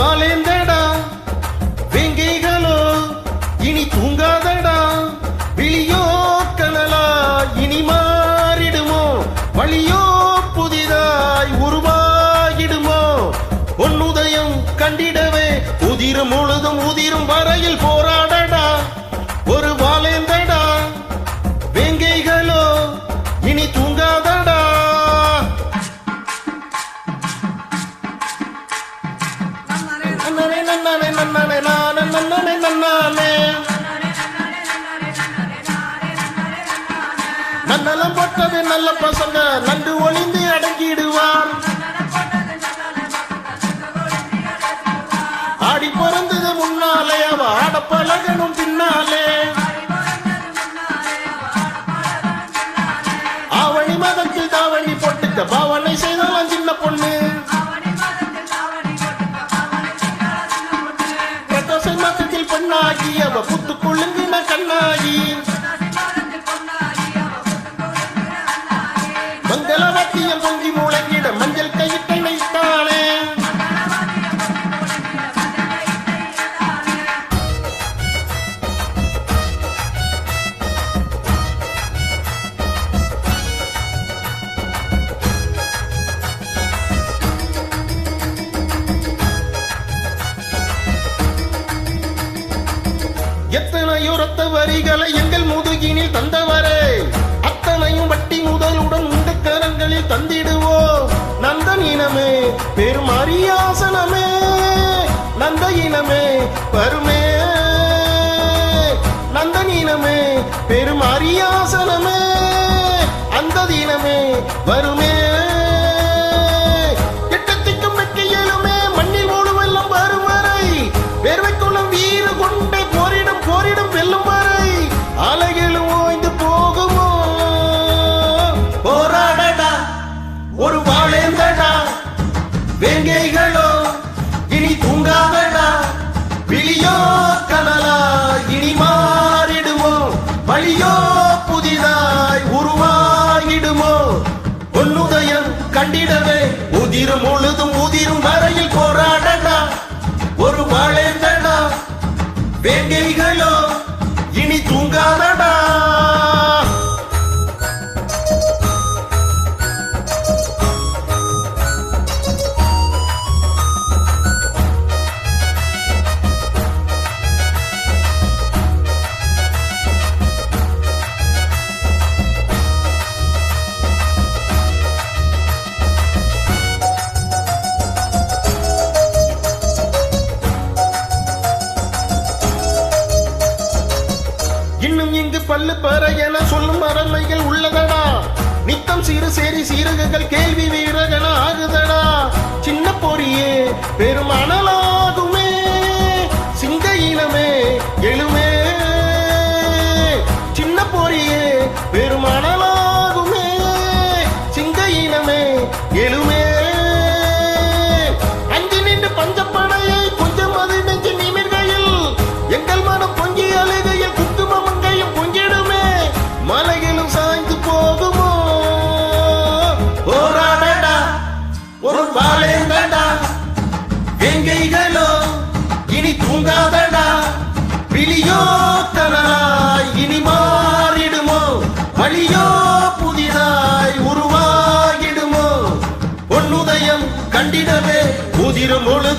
வாலேந்தடா நன்னானே நன்னானே நானே நன்னானே நன்னானே. நன்னலம் போட்டது நல்ல பசங்க நண்டு ஒளிந்து அடங்கிடுவான் ஆடி பிறந்தது முன்னாலே அவ ஆட பழகணும் பின்னாலே. ஆவணி மதத்தில் தாவணி போட்டுக்க பாவனை செய்ய எத்தனையோ ரத்த வரிகளை எங்கள் முதுகினில் தந்தவரே. அத்தனையும் வட்டி முதலுடன் உங்க கரங்களில் தந்திடுவோம். நந்தன் இனமே பெருமரியாசனமே நந்த இனமே பருமே நந்தன் இனமே பெருமரியாசனமே அந்த தினமே வருமே. வேங்கைகளோ இனி தூங்காதடா. விழியோ கனலா இனி மாறிடுமோ. வழியோ புதிதாய் உருவாகிடுமோ. பொன்னுதயம் கண்டிடவே உதிரும் முழுதும் உதிரும் வரையில் போராடடா. ஒரு வாழேந்தடா வேங்கைகளோ கல்லு பெற என சொல்லும் அரண்மைகள் உள்ளதடா. நித்தம் சிறு சேரி சீரகங்கள் கேள்வி வீரகன ஆகுதடா. சின்ன பொறியே பெரும் அனலாகுமே. சிங்க இனமே எழுமே. சின்ன பொறியே பெரும் அனலாகுமே. சிங்க இனமே எழுமே. ஒரு வாழேந்தடா வெங்கைகளோ இனி தூங்காதடா. விழியோ கனலாய் இனி மாறிடுமோ? வழியோ புதிதாய் உருவாகிடுமோ? பொன்னுதயம் கண்டிடவே உதிரும் முழு